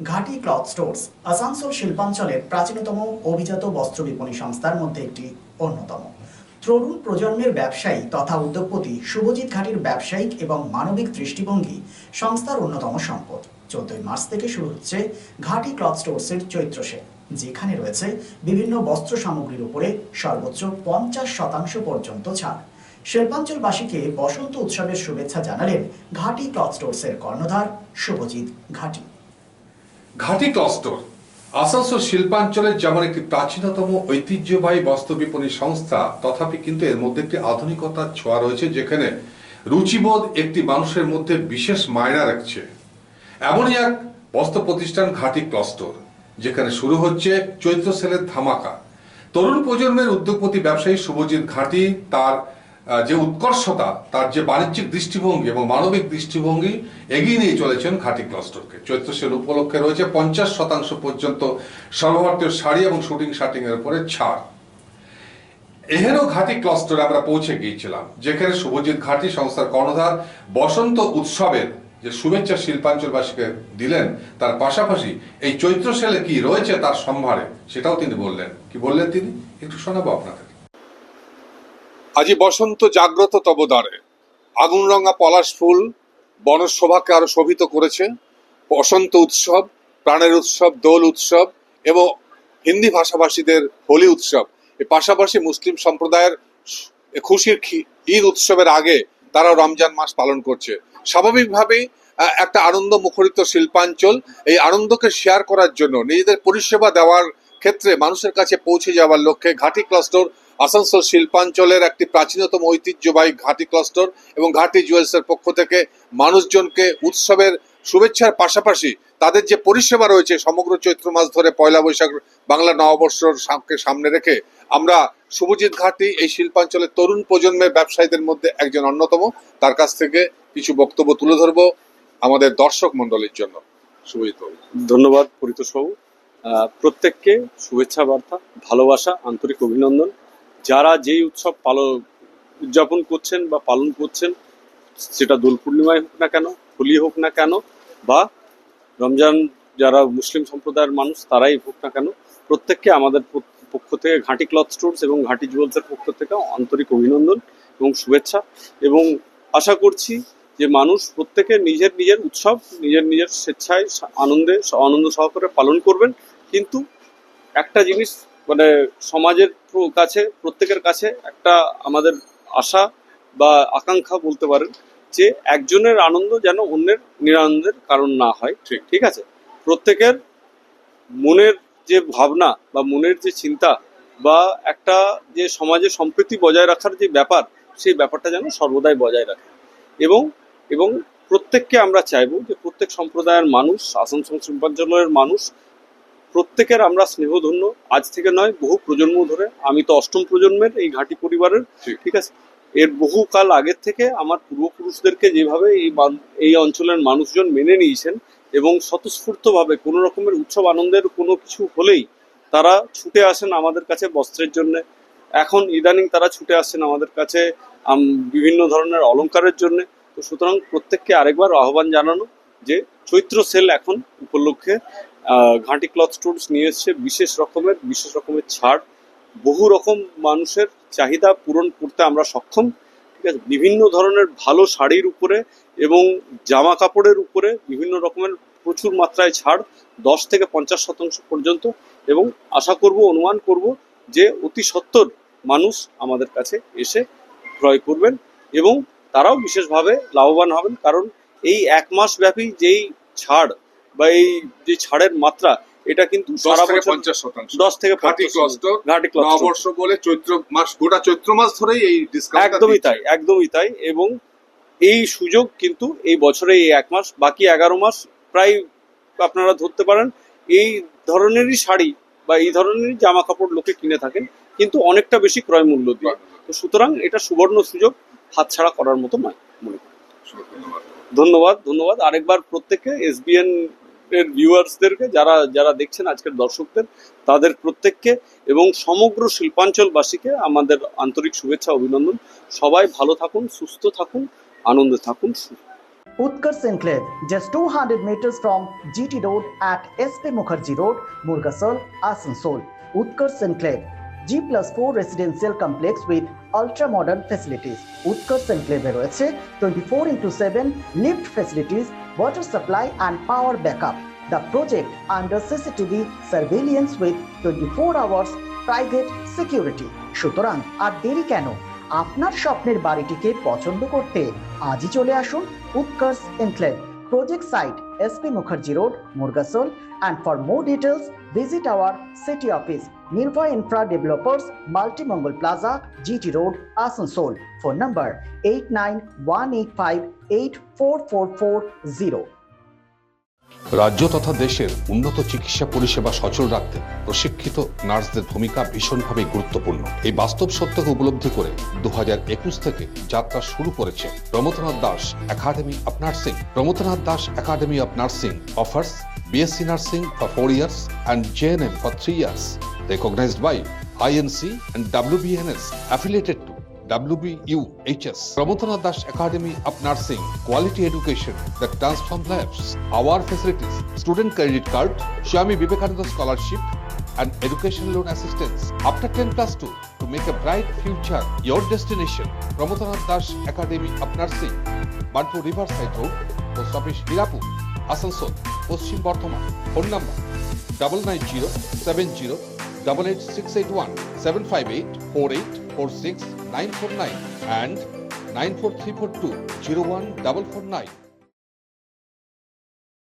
ঘাটি cloth stores, Asansol শিল্পাঞ্চলের প্রাচীনতম অভিজাত বস্ত্র বিপণী সংস্থার মধ্যে একটি অন্যতম। তরুণ প্রজন্মের ব্যবসায়ী তথা উদ্যোগপতি শুভজিৎ ঘাটির ব্যবসায়িক এবং মানবিক দৃষ্টিভঙ্গি সংস্থার অন্যতম সম্পদ। চোদ্দই মার্চ থেকে শুরু হচ্ছে ঘাটি ক্লথ স্টোর্সের চৈত্র সেল যেখানে রয়েছে বিভিন্ন বস্ত্র সামগ্রীর উপরে সর্বোচ্চ পঞ্চাশ শতাংশ পর্যন্ত ছাড়। শিল্পাঞ্চলবাসীকে বসন্ত উৎসবের শুভেচ্ছা জানালেন ঘাটি ক্লথ স্টোর্সের কর্ণধার শুভজিৎ ঘাটি। ঘাটি ক্লাস্টর। আসানসোল শিল্পাঞ্চলের যেমন একটি প্রাচীনতম ঐতিহ্যবাহী বস্ত্র বিপণী সংস্থা, তথাপি কিন্তু এর মধ্যে একটি আধুনিকতার ছোঁয়া রয়েছে যেখানে রুচিবোধ একটি মানুষের মধ্যে বিশেষ মায়না রাখছে। এমনই এক বস্ত্র প্রতিষ্ঠান ঘাটি ক্লাস্টর, যেখানে শুরু হচ্ছে চৈত্র সেলের ধামাকা। তরুণ প্রজন্মের উদ্যোগপতি ব্যবসায়ী শুভজিৎ ঘাটি তার যে উৎকর্ষতা, তার যে বাণিজ্যিক দৃষ্টিভঙ্গি এবং মানবিক দৃষ্টিভঙ্গি এগিয়ে নিয়ে চলেছেন ঘাটি ক্লাস্টরকে। চৈত্র সেল উপলক্ষে রয়েছে পঞ্চাশ শতাংশ পর্যন্ত সর্বভারতীয় শাড়ি এবং শুটিং শার্টিং এর উপরে ছাড়। এহেন ঘাটি ক্লাস্টারে আমরা পৌঁছে গিয়েছিলাম, যেখানে শুভজিৎ ঘাটি, সংস্থার কর্ণধার, বসন্ত উৎসবের যে শুভেচ্ছা শিল্পাঞ্চলবাসীকে দিলেন, তার পাশাপাশি এই চৈত্র সেলে কি রয়েছে তার সম্ভারে, সেটাও তিনি বললেন। কি বললেন তিনি? একটু শোনাবো আপনাদের। আজি বসন্ত জাগ্রত তবদারে আগুন রঙা পলাশ ফুল বনজ শোভাকে আরও শোভিত করেছে। বসন্ত উৎসব, প্রাণের উৎসব, দোল উৎসব এবং হিন্দি ভাষাভাষীদের হোলি উৎসব। এর পাশাপাশি মুসলিম সম্প্রদায়ের খুশির ঈদ উৎসবের আগে তারা রমজান মাস পালন করছে। স্বাভাবিকভাবেই একটা আনন্দ মুখরিত শিল্পাঞ্চল। এই আনন্দকে শেয়ার করার জন্য, নিজেদের পরিষেবা দেওয়ার ক্ষেত্রে মানুষের কাছে পৌঁছে যাওয়ার লক্ষ্যে ঘাটি ক্লাস্টর আসানসোল শিল্পাঞ্চলের একটি প্রাচীনতম ঐতিহ্যবাহী ঘাটি ক্লাস্টর এবং ঘাটি জুয়েলসের পক্ষ থেকে মানুষজনকে উৎসবের শুভেচ্ছার পাশাপাশি তাদের যে পরিষেবা রয়েছে সমগ্র চৈত্র মাস ধরে পয়লা বৈশাখ বাংলা নববর্ষর সামকে সামনে রেখে, আমরা শুভজিৎ ঘাটি এই শিল্পাঞ্চলের তরুণ প্রজন্মের ব্যবসায়ীদের মধ্যে একজন অন্যতম। তার কাছ থেকে কিছু বক্তব্য তুলে ধরবো আমাদের দর্শক মন্ডলীর জন্য। শুভজিৎ ধন্যবাদ পরিতোষ বাবু। প্রত্যেককে শুভেচ্ছা বার্তা, ভালোবাসা, আন্তরিক অভিনন্দন। যারা যেই উৎসব পালন উদযাপন করছেন বা পালন করছেন, সেটা দোল পূর্ণিমায় হোক না কেন, হোলি হোক না কেন, বা রমজান যারা মুসলিম সম্প্রদায়ের মানুষ, তারাই হোক না কেন, প্রত্যেককে আমাদের পক্ষ থেকে ঘাঁটি ক্লথ স্টোর্স এবং ঘাঁটি জুয়েলসের পক্ষ থেকে আন্তরিক অভিনন্দন এবং শুভেচ্ছা। এবং আশা করছি যে মানুষ প্রত্যেকে নিজের নিজের উৎসব, নিজের নিজের স্বেচ্ছায় আনন্দে আনন্দ সহকারে পালন করবেন। কিন্তু একটা জিনিস মানে সমাজের কাছে প্রত্যেকের কাছে একটা আমাদের আশা বা আকাঙ্ক্ষা বলতে পারেন যে একজনের আনন্দ যেন অন্যের নিরানন্দের কারণ না হয়। ঠিক। ঠিক আছে? প্রত্যেকের মনের যে ভাবনা বা মনের যে চিন্তা বা একটা যে সমাজে সম্প্রীতি বজায় রাখার যে ব্যাপার সেই ব্যাপারটা যেন সর্বদাই বজায় রাখে। এবং এবং প্রত্যেককে আমরা চাইব যে প্রত্যেক সম্প্রদায়ের মানুষ আসানসোল শিল্পাঞ্চলের মানুষ প্রত্যেকের আমরা স্নেহধন্য। আজ থেকে নয় বহু প্রজন্ম ধরে। আমি তো অষ্টম প্রজন্মের এই ঘাটি পরিবারের। ঠিক। আছে? এর বহু কাল আগের থেকে আমার পূর্বপুরুষদেরকে যেভাবে এই এই অঞ্চলের মানুষজন মেনে নিয়েছেন এবং স্বতঃস্ফূর্তভাবে কোনো রকমের উৎসব আনন্দের কোনো কিছু হলেই তারা ছুটে আসেন আমাদের কাছে বস্ত্রের জন্য। এখন ইদানিং তারা ছুটে আসছেন আমাদের কাছে বিভিন্ন ধরনের অলংকারের জন্য। তো সুতরাং প্রত্যেককে আরেকবার আহ্বান জানানো যে চৈত্র সেল এখন উপলক্ষে ঘাটি ক্লথ স্টোর্স নিয়ে এসছে বিশেষ রকমের বিশেষ রকমের ছাড়। বহু রকম মানুষের চাহিদা পূরণ করতে আমরা সক্ষম। ঠিক আছে? বিভিন্ন ধরনের ভালো শাড়ির উপরে এবং জামা কাপড়ের উপরে বিভিন্ন রকমের প্রচুর মাত্রায় ছাড়, দশ থেকে পঞ্চাশ শতাংশ পর্যন্ত। এবং আশা করব, অনুমান করব যে অতি সত্তর মানুষ আমাদের কাছে এসে ক্রয় করবেন এবং তারাও বিশেষভাবে লাভবান হবেন। কারণ এই এক মাস ব্যাপী যেই ছাড় বা এই যে ছাড়ের মাত্রা এটা কিন্তু সারা বছর পঞ্চাশ শতাংশ। দশ থেকে ঘাটি ক্লাস্টার ঘাটি ক্লাস নববর্ষ বলে চৈত্র মাস গোটা চৈত্র মাস ধরেই এই ডিসকাউন্ট একদমই তাই একদমই তাই এবং এই সুযোগ কিন্তু এই বছরে এই এক মাস বাকি এগারো মাস প্রায় আপনারা ধরতে পারেন এই ধরনেরই শাড়ি বা এই ধরনেরই জামা কাপড় লোকে কিনে থাকেন কিন্তু অনেকটা বেশি ক্রয় মূল্য দিয়ে। তো সুতরাং এটা সুবর্ণ সুযোগ হাতছাড়া করার মতো নয় মনে করি। ধন্যবাদ ধন্যবাদ। আরেকবার প্রত্যেককে এসবিএন এর ভিউয়ার্সদেরকে যারা যারা দেখছেন আজকের দর্শকদের তাদের প্রত্যেককে এবং সমগ্র শিল্পাঞ্চলবাসীকে আমাদের আন্তরিক শুভেচ্ছা অভিনন্দন সবাই ভালো থাকুন সুস্থ থাকুন আনন্দে থাকুন Utkarsh Enclave, just 200 meters from GT Road at SP Mukherjee Road, Murgasol, Asansol. Utkarsh Enclave, G plus 4 residential complex with ultra modern facilities. Utkarsh Enclave রয়েছে 24 into 7 lift facilities, water supply and power backup. The project under CCTV surveillance with 24 hours private security. সুতরাং আর দেরি কেন আপনার স্বপ্নের বাড়িটিকে পছন্দ করতে আজই চলে আসুন Utkarsh enclave project site SP Mukherjee road Murgasol and for more details visit our city office number eight nine one eight five eight four four four zero রাজ্য তথা দেশের উন্নত চিকিৎসা পরিষেবা সচল রাখতে প্রশিক্ষিত নার্সদের ভূমিকা ভীষণভাবে গুরুত্বপূর্ণ। এই বাস্তব সত্যকে উপলব্ধি করে দু একুশ থেকে যাত্রা শুরু করেছে Pramathanath Das academy of nursing Pramathanath Das academy of nursing offers BSc nursing for four years and JNM for three years recognized by INC and WBNS affiliated to WBUHS. Pramotana Dash Academy of Nursing, quality education that transforms lives. Our facilities, student credit card, Swami Vivekananda scholarship, and education loan assistance. After 10 plus 2, to make a bright future, your destination, Pramotana Dash Academy of Nursing, Bantu Riverside Road, Post Office Hirapur, Asansol, Paschim Bardhaman. Phone number double nine zero seven zero double eight six eight one seven five eight four eight four six nine four nine and nine four three four two zero one double four nine